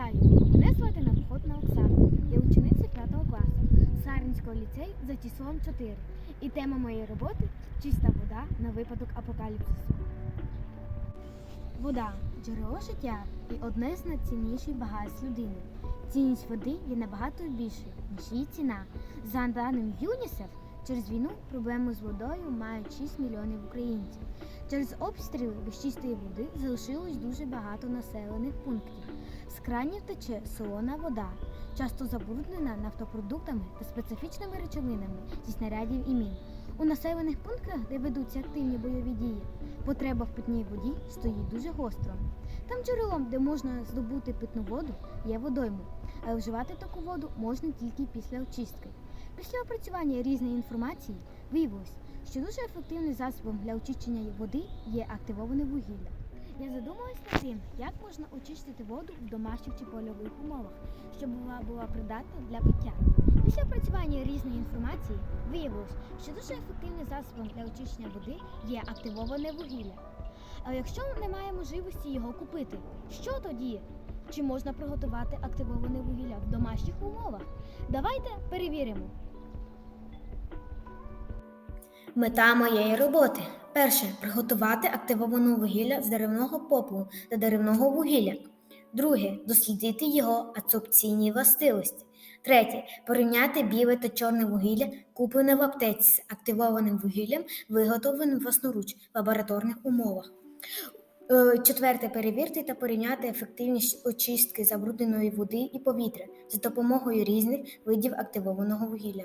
Вітаю! Мене звати Надходна Оксана. Я учениця 5 класу Сарненського ліцею за числом 4. І тема моєї роботи чиста вода на випадок апокаліпсису. Вода джерело життя і одне з найцінніших багатств людини. Цінність води є набагато більшою, ніж її ціна. За даним ЮНІСЕФ, через війну проблему з водою мають 6 мільйонів українців. Через обстріли без чистої води залишилось дуже багато населених пунктів. З кранів тече солона вода, часто забруднена нафтопродуктами та специфічними речовинами зі снарядів і мін. У населених пунктах, де ведуться активні бойові дії, потреба в питній воді стоїть дуже гостро. Там джерелом, де можна здобути питну воду, є водойми, але вживати таку воду можна тільки після очистки. Після опрацювання різної інформації виявилось, що дуже ефективним засобом для очищення води є активоване вугілля. Я задумалась над тим, як можна очистити воду в домашніх чи польових умовах, щоб вона була придатна для пиття. Після опрацювання різної інформації виявилось, що дуже ефективним засобом для очищення води є активоване вугілля. Але якщо немає можливості його купити, що тоді? Чи можна приготувати активоване вугілля в домашніх умовах? Давайте перевіримо. Мета моєї роботи. Перше приготувати активоване вугілля з деревного попелу та деревного вугілля. Друге дослідити його адсорбційні властивості. Третє порівняти біле та чорне вугілля, куплене в аптеці з активованим вугіллям, виготовленим власноруч в лабораторних умовах. Е, Четверте перевірити та порівняти ефективність очистки забрудненої води і повітря за допомогою різних видів активованого вугілля.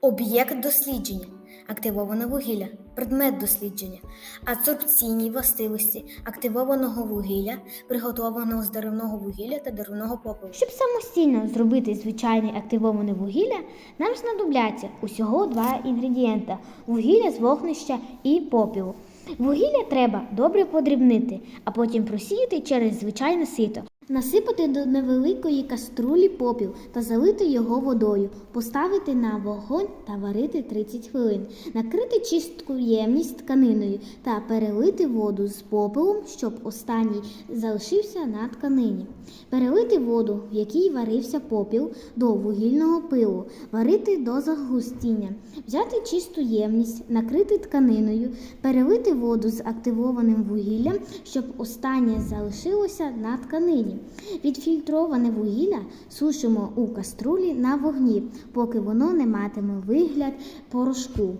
Об'єкт дослідження активоване вугілля, предмет дослідження, адсорбційні властивості активованого вугілля, приготованого з деревного вугілля та деревного попелу. Щоб самостійно зробити звичайне активоване вугілля, нам знадобляться усього два інгредієнта вугілля з вогнища і попілу. Вугілля треба добре подрібнити, а потім просіяти через звичайне сито. Насипати до невеликої каструлі попіл та залити його водою, поставити на вогонь та варити 30 хвилин, накрити чистку ємність тканиною та перелити воду з попелом, щоб останній залишився на тканині. Перелити воду, в якій варився попіл, до вугільного пилу, варити до загустіння, взяти чисту ємність, накрити тканиною, перелити воду з активованим вугіллям, щоб останнє залишилося на тканині. Відфільтроване вугілля сушимо у каструлі на вогні, поки воно не матиме вигляд порошку.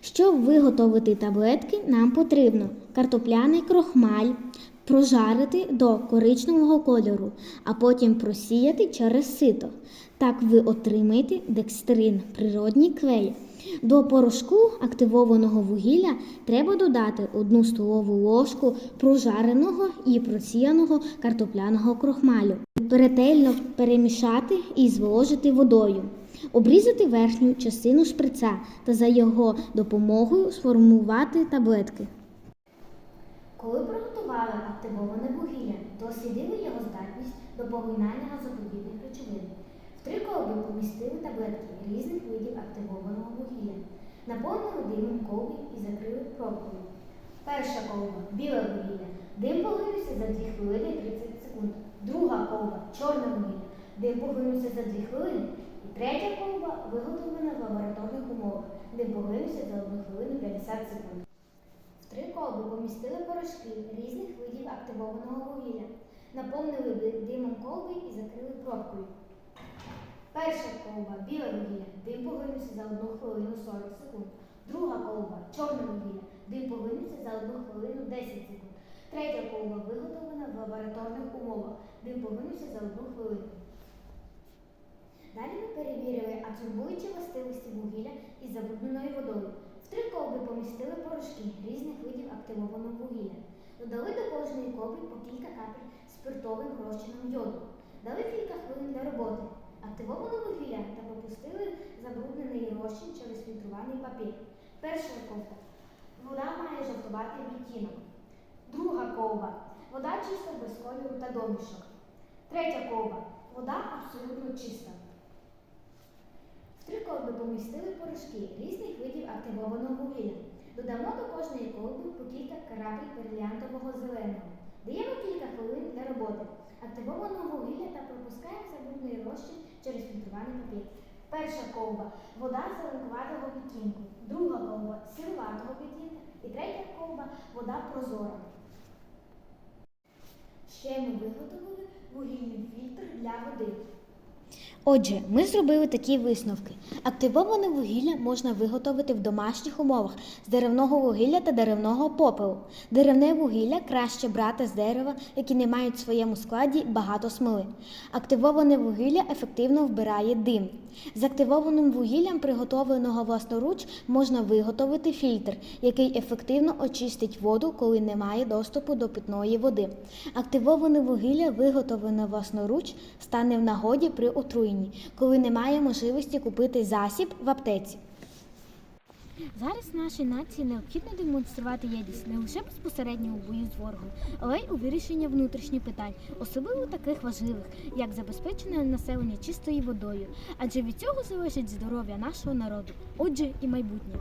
Щоб виготовити таблетки, нам потрібно картопляний крохмаль прожарити до коричневого кольору, а потім просіяти через сито. Так ви отримаєте декстрин, природній клей. До порошку активованого вугілля треба додати одну столову ложку прожареного і просіяного картопляного крохмалю. Ретельно перемішати і зволожити водою. Обрізати верхню частину шприца та за його допомогою сформувати таблетки. Коли приготували активоване вугілля, дослідили його здатність до поглинання запобідних речовин. Три колби помістили таблетки різних видів активованого вугілля, наповнили димом колби і закрили пробкою. Перша колба біле вугілля. Дим поглинувся за 2 хвилини 30 секунд. Друга колба чорне вугілля. Дим поглинувся за 2 хвилини. І третя колба виготовлена в лабораторних умовах. Дим поглинувся за 1 хвилину 50 секунд. В три колби помістили порошки різних видів активованого вугілля, наповнили димом колби і закрили пробкою. Перша колба біле вугілля, дим поглинувся за 1 хвилину 40 секунд. Друга колба чорне вугілля, дим поглинувся за 1 хвилину 10 секунд. Третя колба виготовлена в лабораторних умовах, дим поглинувся за 1 хвилину. Далі ми перевірили адсорбуючі властивості вугілля із забрудненою водою. В три колби помістили порошки різних видів активованого вугілля. Додали до кожної колби по кілька капель спиртовим розчином йоду. Дали кілька хвилин для роботи. Активовано вугілля та пропустили забруднений розчин через фільтрувальний папір. Перша колба. Вода має жовтуватий відтінок. Друга колба. Вода чиста без кольору та домішок. Третя колба. Вода абсолютно чиста. В три колби помістили порошки різних видів активованого вугілля. Додамо до кожної колби по кілька крапель брилянтового зеленого. Даємо кілька хвилин для роботи. активованого вугілля та пропускаємо через фільтрування папір. Перша ковба вода зеленкуватого відтінку, друга ковба сіруватого відтінку і третя ковба вода прозора. Ще ми виготовили вугільний фільтр для води. Отже, ми зробили такі висновки. Активоване вугілля можна виготовити в домашніх умовах з деревного вугілля та деревного попелу. Деревне вугілля краще брати з дерева, які не мають в своєму складі багато смоли. Активоване вугілля ефективно вбирає дим. З активованим вугіллям, приготовленого власноруч, можна виготовити фільтр, який ефективно очистить воду, коли немає доступу до питної води. Активоване вугілля, виготовлене власноруч, стане в нагоді при отруєнні, коли немає можливості купити засіб в аптеці. Зараз нашій нації необхідно демонструвати єдність не лише безпосередньо у бою з ворогом, але й у вирішенні внутрішніх питань, особливо таких важливих, як забезпечення населення чистою водою, адже від цього залежить здоров'я нашого народу, отже, і майбутнє.